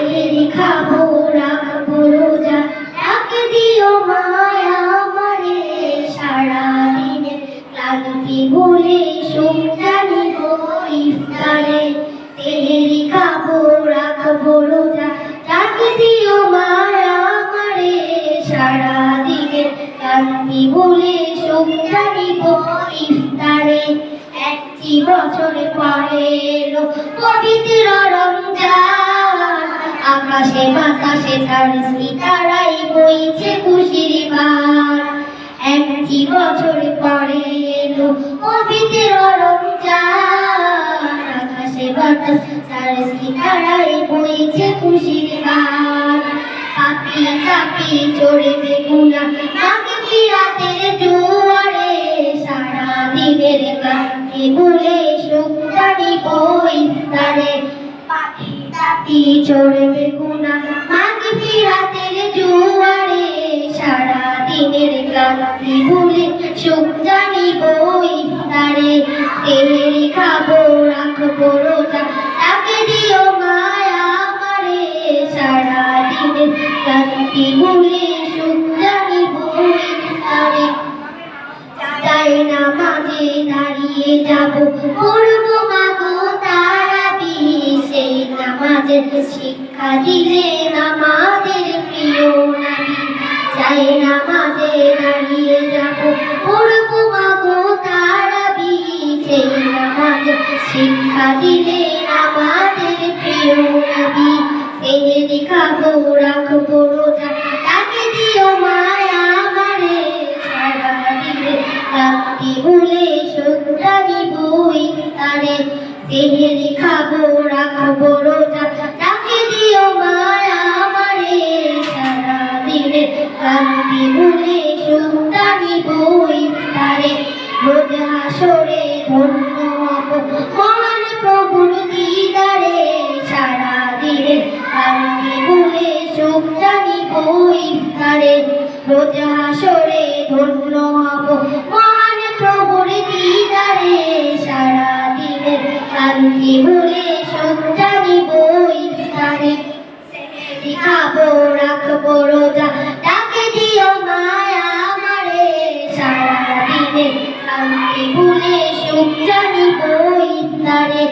তেরি মায়া আমারে। ক্লান্তি ইফতারে। মায়া আমারে। ক্লান্তি ইফতারে। বছর পরে পবিত্র রমজান। আকাশে বাতাসে তার তারাই বইছে খুশির গান একটি বছর পরে এলো রমজান। আকাশে বাতাস তার তারাই বইছে খুশির গান পাপি কাপি চড়বে গুনা নাকি ফিরাতের জোয়ারে। সারা দিনের কান্তি ভুলে সুখ জানিব ইফতারে পাপি কাপি চড়বে গুনা? নাকি ফিরাতের জোয়ারে সারা দিনের ক্লান্তি ভুলে সুখ জানিব ইফতারে তেরে খাব, রাখব রোজা, তাকে দিও মায়া আমারে সারা দিনের ক্লান্তি ভুলে সুখ জানিব ইফতারে যাই না মাঝে দাঁড়িয়ে যাব, পড়ব মাগো নামাজের শিক্ষা আমাদের প্রিয় নবী যাই না মাঝে দাঁড়িয়ে যাব, পড়ব মাগো তারাবি সেই নামাজের শিক্ষা দিলেন আমাদের প্রিয় নবী এই খাব রাখব রোজা। তাকে দিও আমারে, সারা দিলে ভুলে সন্ধ্যা দিব ইফতারে। সেহেরি খাব, রাখব রোজা। তাকে দিও মায়া আমারে। সারা দিলে রাত্রি ভুলে সন্ধ্যা দিব ইফতারে। রোজ হাসরে ধন্য মহান প্রভুর দিদারে। সারা দিলে রাত্রি ভুলে সুখ জানিব ইফতারে। রোজ হাসরে ধন্য হব কান্তি ভুলে সুখ জানিব ইফতারে খাব, রাখব রোজা। ডাকে দিও মায়া আমারে। সারা দিনে কান্তি ভুলে সুখ জানিব ইফতারে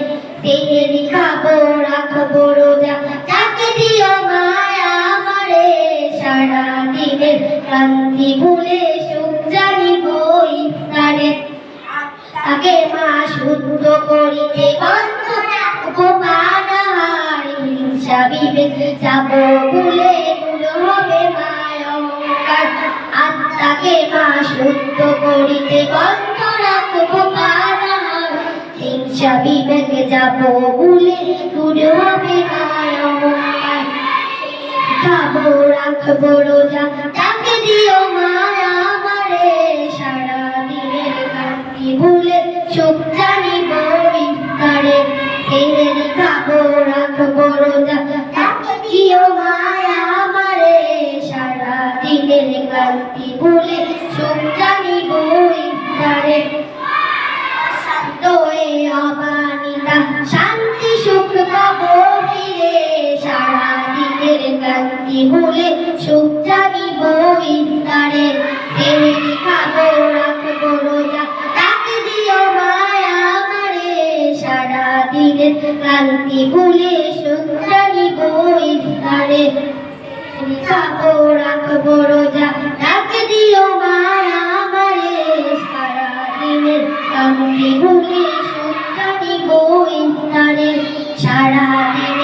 তেহেরি খাব, রাখব রোজা। ডাকে দিও মায়া আমারে। সারা দিনে কান্তি ভুলে সুখ জানিব ইফতারে তাকে মা শুদ্ধ করিতে বন্ধ রাখব পানাহার হিংসা বিবেক যাব ভুলে ভুলো হবে মায় আত্মাকে মা শুদ্ধ করিতে বন্ধ রাখব পানাহার হিংসা বিবেক যাব ভুলে ভুলো হবে মায় অহংকার। খাব রাখব রোজা, তাকে দিও মায়া কান্তি ভুলে সুখ জানিব ইফতারে। শান্ত অবানিতা, শান্তি সুখ পাবো ফিরে। সারা দিনের ভুলে সুখ জানিব ইফতারে। তেহেরি খাব, রাখব রোজা, তাকে দিও মায়া আমারে। সারা দিনের ভুলে সুখ জানিব ইফতারে। খাব, রাখব রোজা জানিব সারা ক্লান্তি